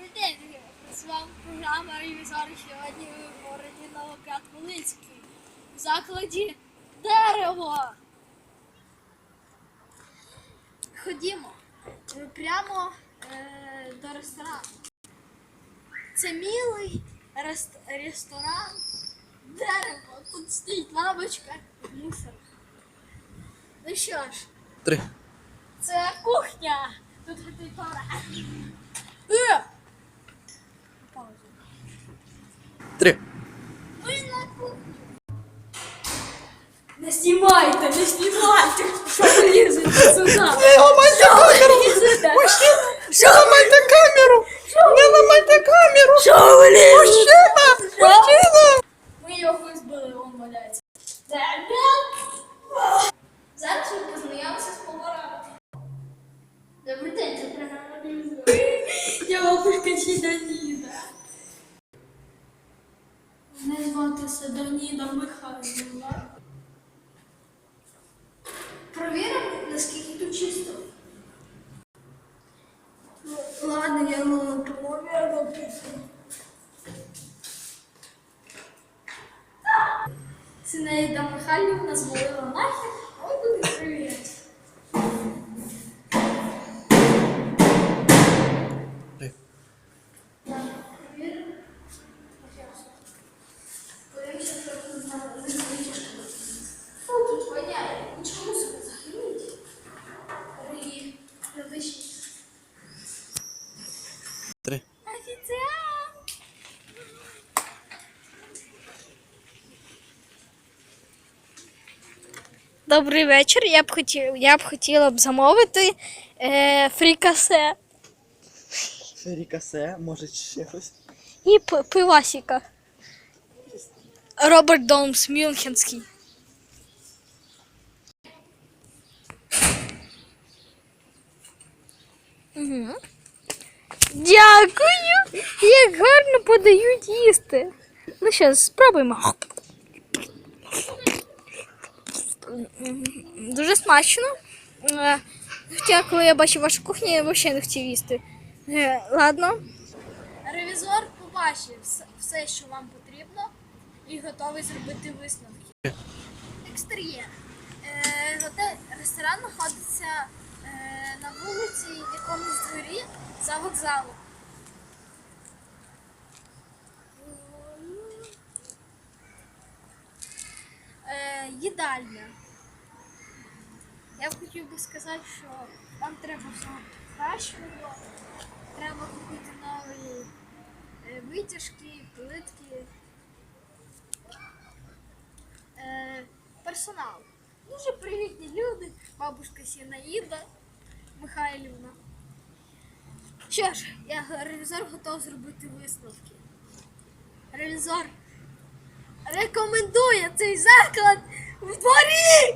Добрий день, з вами програма «Ревізори» сьогодні в городі Новоград-Волинський. В закладі дерево. Ходімо е, прямо е, до ресторану. Це милий рест- ресторан. Дерево. Тут стоїть лавочка, мусор. Ну що ж, Три. це кухня. Тут готують пара. Е! Три. Ви на кухні. Не знімайте, не знімайте. Що ви лізете сюди? Не ламайте камеру! лізете? Не ламайте камеру! Не ламайте камеру! Що ви лізете? Мужчина! Мужчина! Ми його збили, он валяється. Зараз ви познайомимося з поварами. Добрий день, це програма. Я бабушка Чіданіда. Мене звати Седаніда Михайлівна. Провіримо, наскільки тут чисто. Ну, Ладно, я ну, провірю. Синеїда Михайлівна звалила нахер, ой буде перевіряти. Три. Так, Добрий вечір. Я б хотів, я б хотіла б замовити е, фрікасе Ферікасе, може ще щось. і п- пивасіка. Роберт Домс, Мюнхенський. Угу. Дякую! Як гарно подають їсти. Ну що, спробуємо. Дуже смачно. Е, Хоча, коли я бачив вашу кухню, я взагалі не хотів їсти. Е, Ладно. Ревізор побачив все- що вам потрібно, і готовий зробити висновки. Екстер'єр. Е, ресторан знаходиться на вулиці якомусь дворі за вокзалом. Е, їдальня. Я б хотів би сказати, що вам треба всього кращого. Треба купити нові е, витяжки, плитки. Е, персонал. Дуже привітні люди, бабушка Сінаїда Михайлівна. Що ж, я ревізор готов зробити висновки. Ревізор рекомендує цей заклад в дворі.